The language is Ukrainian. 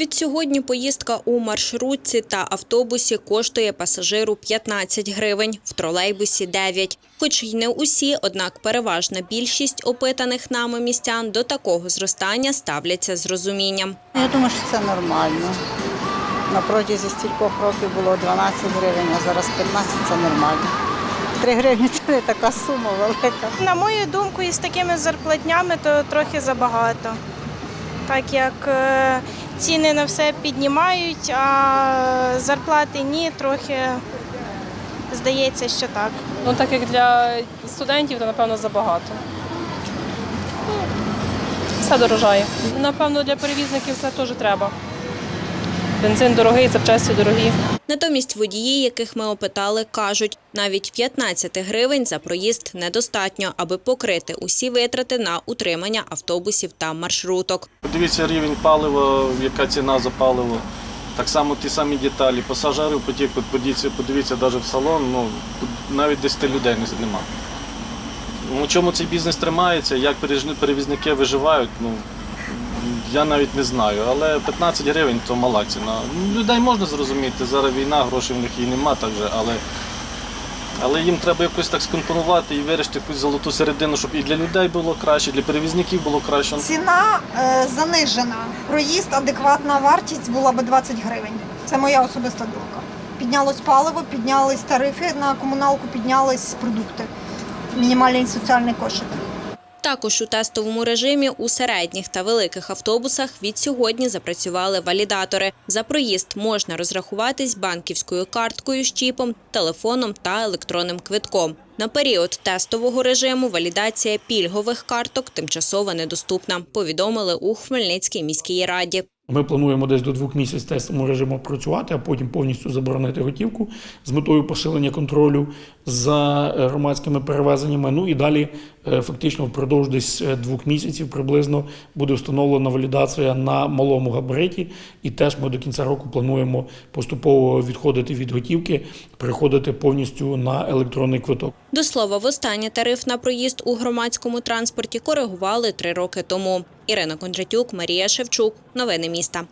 Відсьогодні поїздка у маршрутці та автобусі коштує пасажиру 15 гривень, в тролейбусі – 9. Хоч й не усі, однак переважна більшість опитаних нами містян до такого зростання ставляться з розумінням. Я думаю, що це нормально. На протязі стількох років було 12 гривень, а зараз 15 це нормально. 3 гривні це не така сума велика. На мою думку, із такими зарплатнями то трохи забагато. Так як е, ціни на все піднімають, а зарплати ні, трохи здається, що так. Ну, так як для студентів, то напевно забагато. Все дорожає. Напевно, для перевізників це теж треба. Бензин дорогий, запчасті дорогі. Натомість водії, яких ми опитали, кажуть, навіть 15 гривень за проїзд недостатньо, аби покрити усі витрати на утримання автобусів та маршруток. Подивіться рівень палива, яка ціна за паливо. Так само ті самі деталі. Пасажирів потік, от подивіться, подивіться навіть в салон, ну, навіть 10 людей не- нема. Ну, чому цей бізнес тримається, як перевізники виживають, ну, я навіть не знаю. Але 15 гривень то мала ціна. Людей можна зрозуміти, зараз війна, грошей в них і нема так же, але, але їм треба якось так скомпонувати і вирішити якусь золоту середину, щоб і для людей було краще, і для перевізників було краще. Ціна е, занижена. Проїзд, адекватна вартість була би 20 гривень. Це моя особиста думка. Піднялось паливо, піднялись тарифи на комуналку, піднялись продукти. Мінімальний соціальний кошик. Також у тестовому режимі у середніх та великих автобусах від сьогодні запрацювали валідатори. За проїзд можна розрахуватись банківською карткою з чіпом, телефоном та електронним квитком. На період тестового режиму валідація пільгових карток тимчасово недоступна, повідомили у Хмельницькій міській раді. Ми плануємо десь до двох місяців в тестовому режиму працювати, а потім повністю заборонити готівку з метою посилення контролю за е, громадськими перевезеннями. Ну і далі е, фактично впродовж десь е, двох місяців приблизно буде встановлена валідація на малому габариті. І теж ми до кінця року плануємо поступово відходити від готівки, переходити повністю на електронний квиток. До слова, востаннє тариф на проїзд у громадському транспорті коригували три роки тому. Ірина Кондратюк, Марія Шевчук. Новини міста.